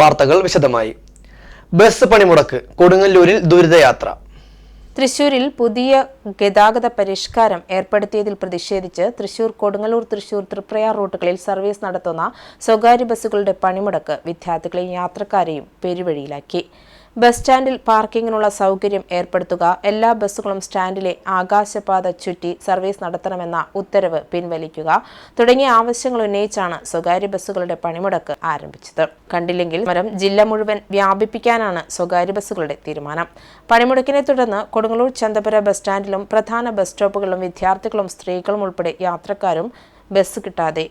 വാർത്തകൾ വിശദമായി. ബസ് പണിമുടക്ക് കൊടുങ്ങല്ലൂരിൽ ദുരിതയാത്ര. തൃശൂരിൽ പുതിയ ഗതാഗത പരിഷ്കാരം ഏർപ്പെടുത്തിയതിൽ പ്രതിഷേധിച്ച് തൃശൂർ കൊടുങ്ങല്ലൂർ തൃശൂർ തൃപ്രയാർ റൂട്ടുകളിൽ സർവീസ് നടത്തുന്ന സ്വകാര്യ ബസ്സുകളുടെ പണിമുടക്ക് വിദ്യാർത്ഥികളെയും യാത്രക്കാരെയും പെരുവഴിയിലാക്കി. ബസ് സ്റ്റാൻഡിൽ പാർക്കിങ്ങിനുള്ള സൗകര്യം ഏർപ്പെടുത്തുക. എല്ലാ ബസ്സുകളും സ്റ്റാൻഡിലെ ആകാശപാത ചുറ്റി സർവീസ് നടത്തണമെന്ന ഉത്തരവ് പിൻവലിക്കുക. തുടങ്ങിയ ആവശ്യങ്ങൾ ഉന്നയിച്ചാണ് സ്വകാര്യ ബസ്സുകളുടെ പണിമുടക്ക് ആരംഭിച്ചത്. കണ്ടില്ലെങ്കിൽ മരം ജില്ല മുഴുവൻ വ്യാപിപ്പിക്കാനാണ് സ്വകാര്യ ബസ്സുകളുടെ തീരുമാനം. പണിമുടക്കിനെ തുടർന്ന് കൊടുങ്ങല്ലൂർ ചന്തപുര ബസ് സ്റ്റാൻഡിലും പ്രധാന ബസ് സ്റ്റോപ്പുകളിലും വിദ്യാർത്ഥികളും സ്ത്രീകളും ഉൾപ്പെടെ യാത്രക്കാരും ബസ് കിട്ടാതെ